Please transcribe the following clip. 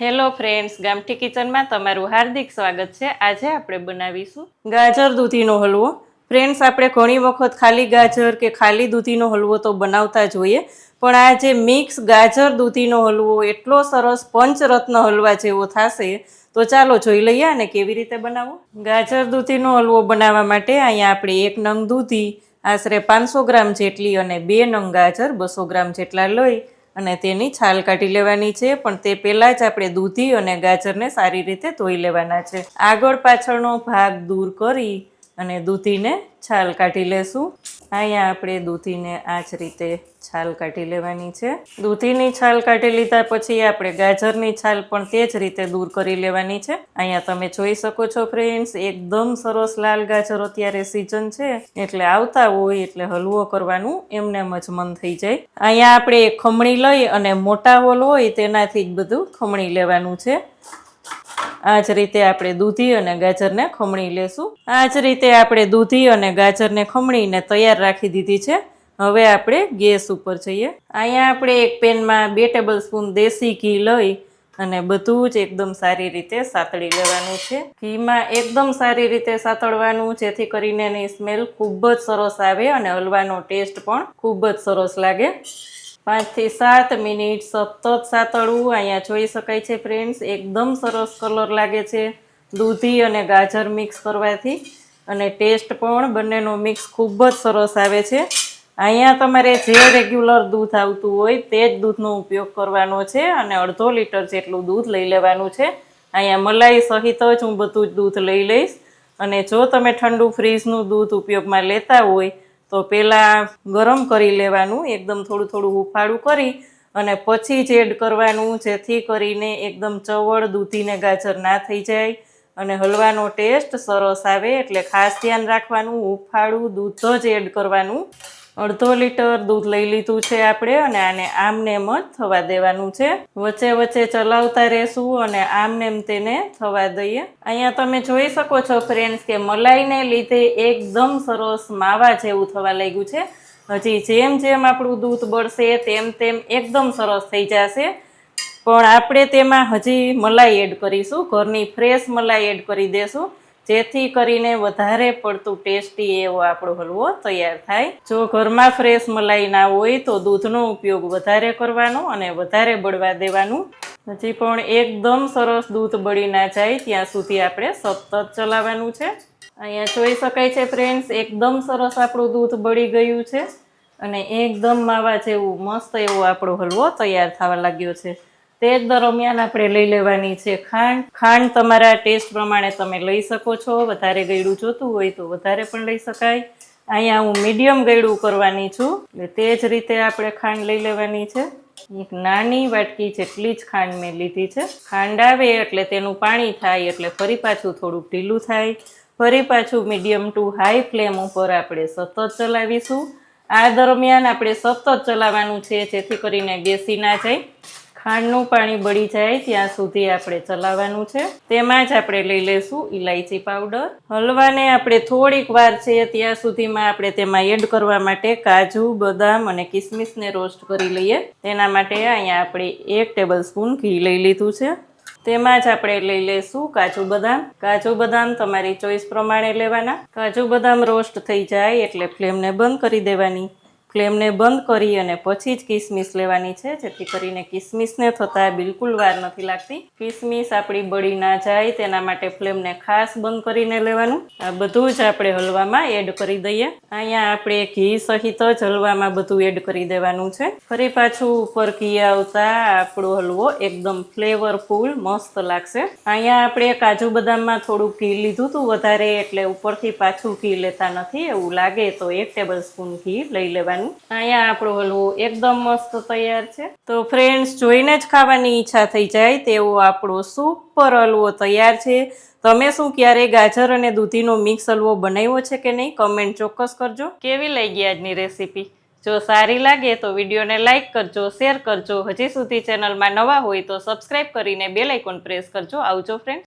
Hello friends ગામઠી કિચનમાં તમારું હાર્દિક સ્વાગત છે. આજે આપણે બનાવીશું ગાજર દૂધીનો હલવો. ફ્રેન્ડ્સ આપણે ઘણી વખત ખાલી ગાજર કે ખાલી દૂધીનો હલવો તો બનાવતા જોઈએ, પણ આ જે મિક્સ ગાજર દૂધીનો હલવો એટલો સરસ પંચરત્ન હલવા જેવો થશે, તો ચાલો જોઈ લઈએ અને કેવી રીતે બનાવવો. ગાજર દૂધીનો હલવો બનાવવા માટે અહીંયા આપણે એક નંગ દૂધી, આશરે પાંચસો ગ્રામ જેટલી અને બે નંગ ગાજર બસો ગ્રામ જેટલા લઈ અને તેની છાલ કાઢી લેવાની છે, પણ તે પહેલાં જ આપણે દૂધી અને ગાજરને સારી રીતે ધોઈ લેવાના છે. આગળ પાછળનો ભાગ દૂર કરી અને દૂધીને છાલ કાઢી લેશું. અહીંયા આપણે દૂધીને આ જ રીતે છાલ કાઢી લેવાની છે. દૂધીની છાલ કાઢી લીધા પછી આપણે ગાજરની છાલ પણ તે જ રીતે દૂર કરી લેવાની છે. અહીંયા તમે જોઈ શકો છો ફ્રેન્ડ્સ, એકદમ સરસ લાલ ગાજર અત્યારે સિઝન છે. એટલે આવતા હોય એટલે હલવો કરવાનું એમને જ મન થઈ જાય. અહીંયા આપણે ખમણી લઈ અને મોટા હોલ હોય તેનાથી જ બધું ખમણી લેવાનું છે. આ જ રીતે આપણે દૂધી અને ગાજરને ખમણી લેશું. આ જ રીતે આપણે દૂધી અને ગાજરને ખમણીને તૈયાર રાખી દીધી છે. હવે આપણે ગેસ ઉપર જઈએ. અહીંયા આપણે એક પેનમાં બે ટેબલ સ્પૂન દેશી ઘી લઈ અને બધું જ એકદમ સારી રીતે સાતળી લેવાનું છે. ઘીમાં એકદમ સારી રીતે સાતળવાનું, જેથી કરીને એની સ્મેલ ખૂબ જ સરસ આવે અને હલવાનો ટેસ્ટ પણ ખૂબ જ સરસ લાગે. પાંચથી સાત મિનિટ સતત સાતળવું, અહીંયા જોઈ શકાય છે ફ્રેન્ડ્સ એકદમ સરસ કલર લાગે છે. દૂધી અને ગાજર મિક્સ કરવાથી અને ટેસ્ટ પણ બંનેનો મિક્સ ખૂબ જ સરસ આવે છે. અહીંયા તમારે જે રેગ્યુલર દૂધ આવતું હોય તે જ દૂધનો ઉપયોગ કરવાનો છે અને અડધો લીટર જેટલું દૂધ લઈ લેવાનું છે. અહીંયા મલાઈ સહિત જ હું બધું જ દૂધ લઈ લઈશ. અને જો તમે ઠંડુ ફ્રીજનું દૂધ ઉપયોગમાં લેતા હોય તો પહેલાં ગરમ કરી લેવાનું, એકદમ થોડું થોડું હુફાળું કરી અને પછી જ એડ કરવાનું, જેથી કરીને એકદમ ચવળ દૂધીને ગાજર ના થઈ જાય. અને હલવાનો ટેસ્ટ સરસ આવે એટલે ખાસ ધ્યાન રાખવાનું, હુફાળું દૂધ જ એડ કરવાનું. અડધો લીટર દૂધ લઈ લીધું છે આપણે અને આને આમને એમ જ થવા દેવાનું છે. વચ્ચે વચ્ચે ચલાવતા રહેશું અને આમને એમ તેને થવા દઈએ. અહીંયા તમે જોઈ શકો છો ફ્રેન્ડ્સ કે મલાઈને લીધે એકદમ સરસ માવા જેવું થવા લાગ્યું છે. હજી જેમ જેમ આપણું દૂધ બળશે તેમ તેમ એકદમ સરસ થઈ જશે. પણ આપણે તેમાં હજી મલાઈ એડ કરીશું. ઘરની ફ્રેશ મલાઈ એડ કરી દેશું. જેથી કરીને વધારે પડતું ટેસ્ટી એવો આપણો હલવો તૈયાર થાય. જો ઘરમાં ફ્રેશ મલાઈ ના હોય તો દૂધનો ઉપયોગ વધારે કરવાનો અને વધારે બળવા દેવાનું. હજી પણ એકદમ સરસ દૂધ બળી ના જાય ત્યાં સુધી આપણે સતત ચલાવવાનું છે. અહીંયા જોઈ શકાય છે ફ્રેન્ડ્સ એકદમ સરસ આપણું દૂધ બળી ગયું છે. અને એકદમ માવા જેવું મસ્ત એવો આપણો હલવો તૈયાર થવા લાગ્યો છે. તે જ દરમિયાન આપણે લઈ લેવાની છે ખાંડ. ખાંડ તમારા ટેસ્ટ પ્રમાણે તમે લઈ શકો છો. વધારે ગળ્યું જોતું હોય તો વધારે પણ લઈ શકાય. અહીંયા હું મીડિયમ ગળ્યું કરવાની છું. એટલે તે જ રીતે આપણે ખાંડ લઈ લેવાની છે. એક નાની વાટકી જેટલી જ ખાંડ મેં લીધી છે. ખાંડ આવે એટલે તેનું પાણી થાય એટલે ફરી પાછું થોડુંક ઢીલું થાય. ફરી પાછું મીડિયમ ટુ હાઈ ફ્લેમ ઉપર આપણે સતત ચલાવીશું. આ દરમિયાન આપણે સતત ચલાવવાનું છે જેથી કરીને બેસી ના જાય. ખાંડનું પાણી બળી જાય ત્યાં સુધી આપણે ચલાવવાનું છે. તેમાં જ આપણે લઈ લઈશું ઇલાયચી પાવડર. હલવાને આપણે થોડીક વાર છે ત્યાં સુધીમાં આપણે તેમાં એડ કરવા માટે કાજુ, બદામ અને કિસમિસને રોસ્ટ કરી લઈએ. તેના માટે અહીંયા આપણે એક ટેબલ સ્પૂન ઘી લઈ લીધું છે. તેમાં જ આપણે લઈ લઈશું કાજુ બદામ. કાજુ બદામ તમારી ચોઈસ પ્રમાણે લેવાના. કાજુ બદામ રોસ્ટ થઈ જાય એટલે ફ્લેમને બંધ કરી દેવાની. ફ્લેમને બંધ કરી અને પછી જ કિસમિસ લેવાની છે. જેથી કરીને કિસમિસને થતાં બિલકુલ વાર નથી લાગતી. કિસમિસ આપણી બળી ના જાય તેના માટે ફ્લેમને ખાસ બંધ કરીને લેવાનું. આ બધું જ આપણે હલવામાં એડ કરી દઈએ. અહીંયા આપણે ઘી સહિત જ હલવામાં બધું એડ કરી દેવાનું છે. ફરી પાછું ઉપર ઘી આવતા આપણો હલવો એકદમ ફ્લેવરફુલ, મસ્ત લાગશે. અહીંયા આપણે કાજુ બદામમાં થોડું ઘી લીધું હતું વધારે એટલે ઉપરથી પાછું ઘી લેતા નથી. એવું લાગે તો એક ટેબલ સ્પૂન ઘી લઈ લેવાનું. અહીંયા આપણો હલવો એકદમ મસ્ત તૈયાર છે. તો ફ્રેન્ડ્સ જોઈને જ ખાવાની ઈચ્છા થઈ જાય તેવો આપણો સુપર હલવો તૈયાર છે. તમે શું ક્યારેય ગાજર અને દૂધીનો મિક્સ હલવો બનાવ્યો છે કે નહીં? કમેન્ટ ચોક્કસ કરજો. કેવી લઈ ગઈ આજની રેસીપી જો સારી લાગે તો વિડીયોને લાઇક કરજો શેર કરજો. હજી સુધી ચેનલમાં નવા હોય તો સબસ્ક્રાઇબ કરીને બેલ આઇકોન પ્રેસ કરજો. આવજો ફ્રેન્ડ